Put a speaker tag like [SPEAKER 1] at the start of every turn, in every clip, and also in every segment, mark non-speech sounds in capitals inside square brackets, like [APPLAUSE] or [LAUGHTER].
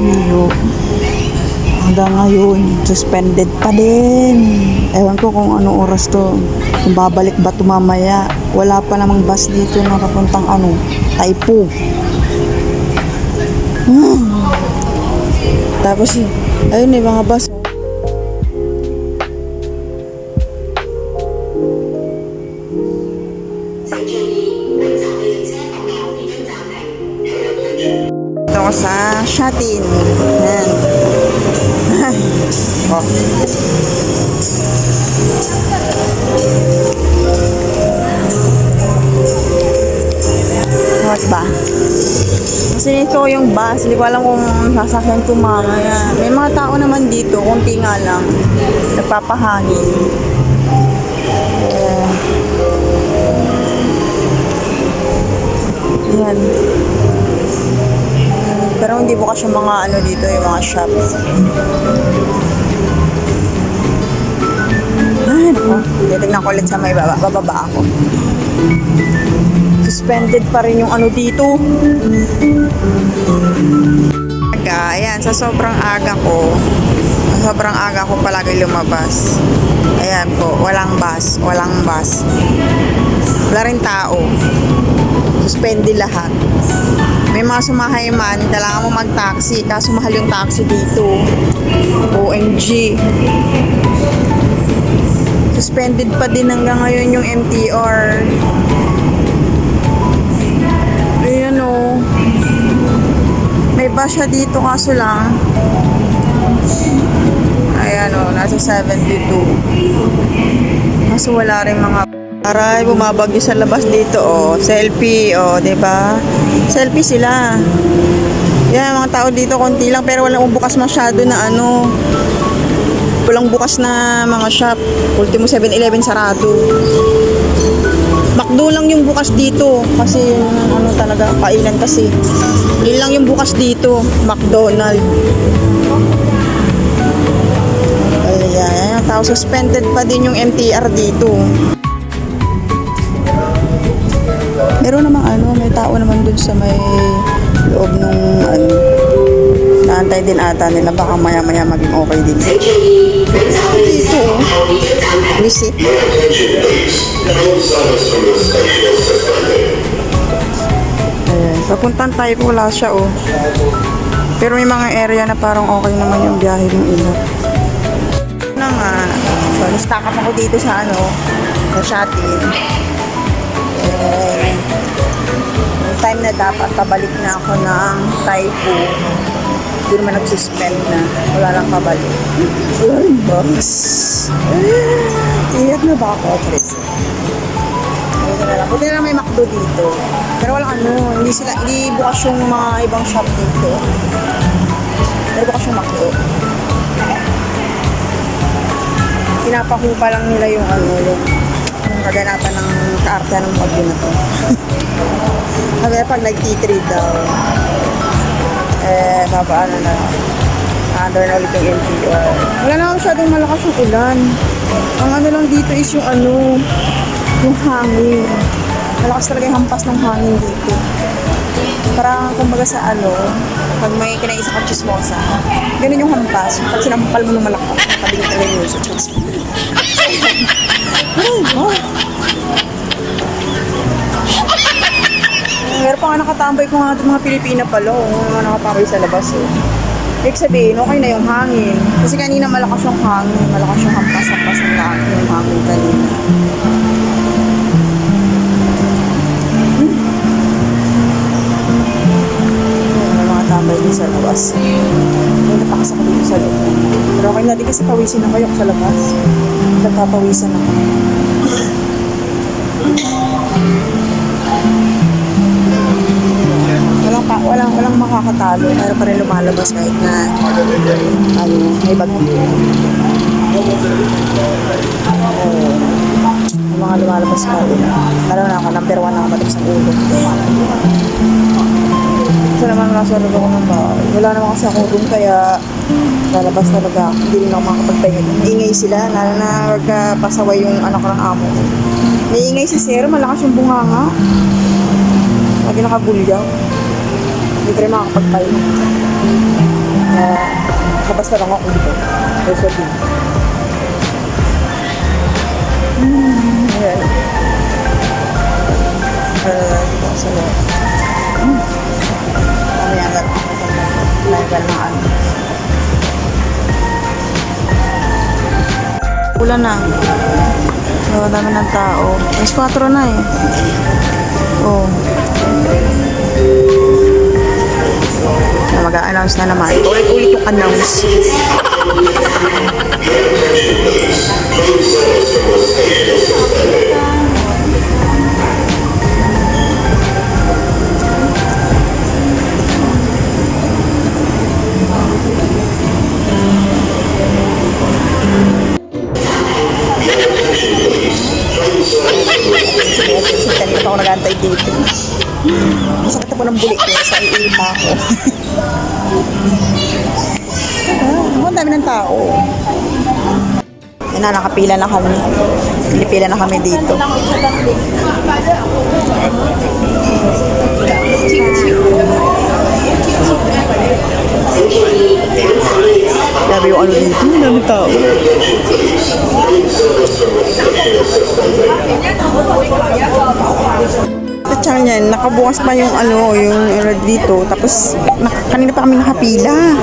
[SPEAKER 1] Milo. Hanggang ngayon, suspended pa din. Ewan ko kung ano oras to. Kung babalik ba to mamaya. Wala pa namang bus dito na papuntang ano, Taipo. Hmm. [SIGHS] Tapos, ayun eh, mga bus. Ako sa Shatin. Yan. [LAUGHS] oh. What ba? Kasi ito yung bus. Hindi ko alam kung sasakyan ko mamaya. May mga tao naman dito. Kunti nga lang. Nagpapahangin. Eh, yan. Pero hindi bukas yung mga ano dito, yung mga shops. Ay, nako. Titignan ko ulit sa may baba. Bababa ako. Suspended pa rin yung ano dito. Aga, ayan, sa sobrang aga ko, sobrang aga ko palagi lumabas. Ayan po, walang bus, walang bus. Wala rin tao. Suspended lahat. May mga sumahay man, kailangan mo mag-taxi, kaso mahal yung taxi dito. OMG. Suspended pa din hanggang ngayon yung MTR. Ayan o. May bus siya dito kaso lang. Ayan o, nasa 72. Kaso wala rin mga Aray, bumabagyo sa labas dito oh. Selfie oh, ba? Selfie sila. Yan, mga tao dito konti lang pero walang bukas masyado na ano. Walang bukas na mga shop. Ultimo 7-Eleven sarado. McDo lang yung bukas dito kasi ano talaga kainan kasi. Yun lang yung bukas dito, McDonald. Ayan, tao suspended pa din yung MTR dito. Meron namang ano, may tao naman dun sa may loob nung ano, naantay din ata nila baka maya maya maging okay din. Dito, oh. visit. Ayan, papuntan tayo po wala siya oh. Pero may mga area na parang okay naman yung biyahe ng iba. Na nga, so na-stack up ako dito sa ano, sa Shatin. Yung time na dapat pabalik na ako ng Taipo. Hindi naman nag-suspend na. Wala lang pabalik. Ay, boss. [LAUGHS] Iyak na ba ako, Chris? Ayun na. Buti na lang may McDo dito. Pero walang ano, hindi sila, hindi bukas yung mga ibang shop dito. Pero bukas yung McDo. Pinapakupa lang nila yung ano, yung kaganapan ng kaarta ng bagyo na to. Sabi na pag nag-T3 daw, eh, papaano na, under na ulit yung NPR. Wala naman masyadong malakas yung ulan. Ang ano lang dito is yung ano, yung hangin. Malakas talaga yung hampas ng hangin dito. Parang kumbaga sa ano, pag may kinaisa ka chismosa, ganun yung hampas. Pag sinampal mo ng malakas, nakabigit talaga yun sa chismosa. [LAUGHS] Oh. Meron pa nga nakatambay ko nga mga Pilipina pala, oh, mga nakatambay sa labas. Oh. Ibig sabihin, okay na yung hangin. Kasi kanina malakas yung hangin, malakas yung hampas-hampas ng hangin, yung hangin kanina. May mga tambay din sa labas. May natakas ako dito sa loob. Pero okay na din kasi pawisin ako yung sa labas. Nagpapawisan ako. Walang, pa, walang, walang makakatalo. Meron pa rin lumalabas kahit na ano, may bagyo. Oo. Yung mga lumalabas pa rin. Lalo na ako, number one ako matik sa ulo. Kasi naman nasunod ako ng bahay. Wala naman kasi ako doon kaya lalabas talaga ako. Hindi rin ako makapagpahinga. Maingay sila, lalo na wagka pasaway yung anak ko ng amo ko. Maingay si Sir, malakas yung bunganga. Lagi nakabulyaw. Hindi ka rin makakapagpahinga. Basta lang ako dito. Basta dito. Hmm, ayan. Uh, loob. Level na ano. Ulan na. So, dami ng tao. Mas 4 na eh. Oh. Na mag-a-announce na naman. Ulit-ulit yung announce. [LAUGHS] ng tao. Yan na, nakapila na kami. Pilipila na kami dito. Grabe yung ano dito, ang dami tao. Niyan, nakabukas pa yung ano, yung ano dito. Tapos, na, kanina pa kami nakapila. Eh.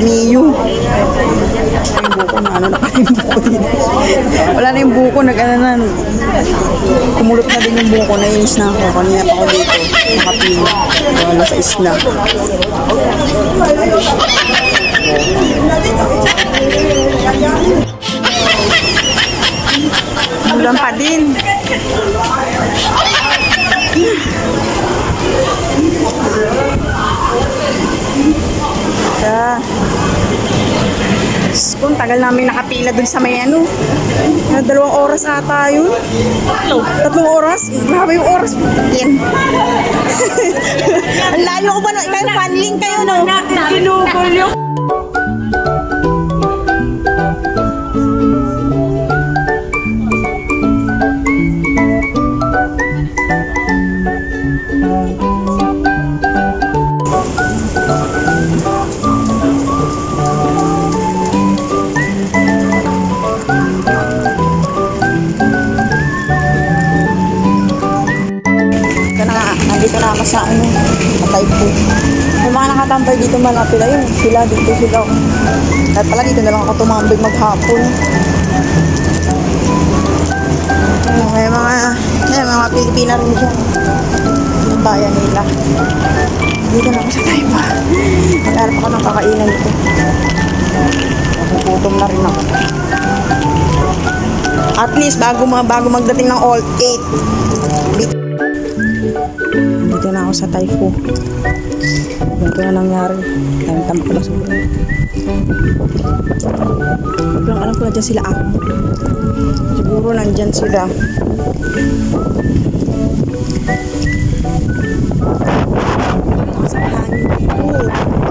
[SPEAKER 1] Mio. Wala yung buko na ano na pala yung buko dito. Wala na yung buko, nag ano na. Kumulot na din yung buko, nainis na ako. Kanina pa ako dito, nakapila. Wala sa isla. Ulan pa din. Ko, ang tagal namin nakapila dun sa may ano. Na dalawang oras ata yun. Tatlo. Tatlong oras? Grabe yung oras. Yan. [LAUGHS] ang layo ko ba? Kayo funling kayo, no? Ginugol yung... nakatambay dito malapit ayun. Sila dito sila. At pala dito na lang ako tumambay maghapon. May mga, may mga Pilipina rin dyan. Yung bayan nila. Dito na ako sa Taipa. Nag-arap ako ng kakainan dito. Nagugutom na rin ako. At least bago, ma- bago magdating ng all 8, dito na ako sa Taifu. Ganito na nangyari. Dami tampo pala sobrang. Sobrang alam ko na sila ako. Siguro nandyan sila. Sa hangin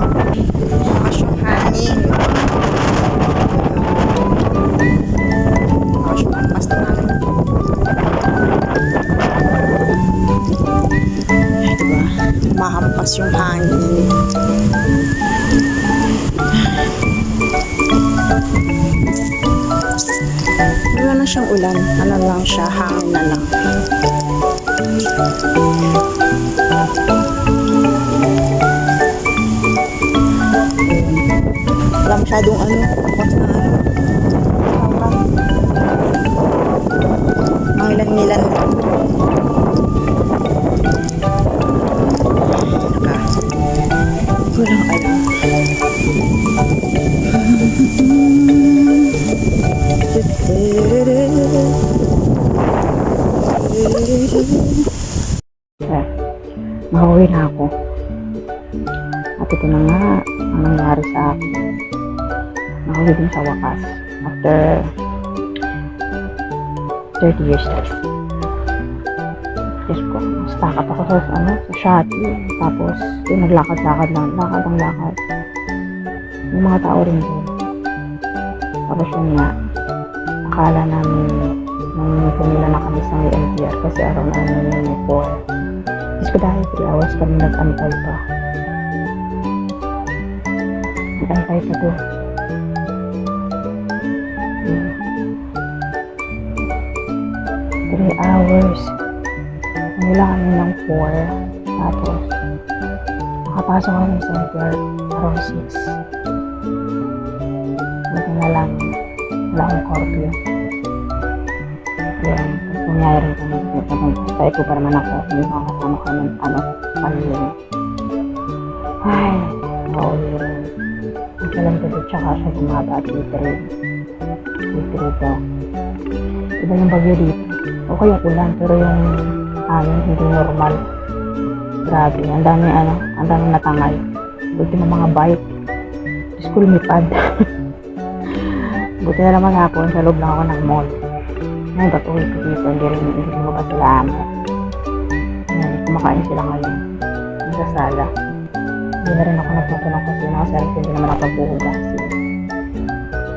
[SPEAKER 1] siyang ulan. Ano lang siya, hangin na lang. Wala masyadong ano, bukas na ano. Mga ilan-ilan lang. Din sa wakas. After 30 years guys. Diyos ko, stuck up ako sa, ano, sa Shopee. Tapos, yung naglakad-lakad lang, lakad ang lakad. Yung mga tao rin doon. Tapos yun nga, akala namin nang pumila na kami sa NPR kasi araw na namin yung may 4. Diyos ko dahil 3 hours kami nag-antay pa.
[SPEAKER 2] Antay pa to. 3 hours. Mula kami ng 4. Tapos, nakapasok kami sa center around 6. Buti na lang, wala akong curfew. Yun, nangyari rin kami. Tayo pa naman ako. Hindi makakasama kami ng ano, pamilya. Ay, nauwi rin. Ang salam dito, tsaka siya bumaba at literate. Literate ako. Iba yung bagyo dito. Okay yung ulan, pero yung hangin hindi normal. Grabe, ang dami ano, ang dami natangay. Buti ng mga bike. Diyos ko lumipad. Buti na naman hapon, sa loob lang ako ng mall. Ngayon, ba't uwi ko dito? Hindi rin, hindi mo ba sila amo? Ngayon, kumakain sila ngayon. Sa sala. Hindi na rin ako nagtutulong kasi yung mga sarili hindi naman ako nagbuhugas.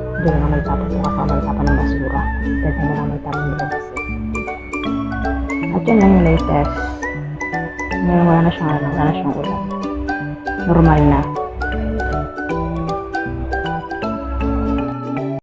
[SPEAKER 2] Hindi rin ako nagtapon yung kasama nagtapon ng basura. Mo lang magtapon ng basura. At yun lang yung latest. Ngayon wala na siyang wala na siyang ulan. Normal na.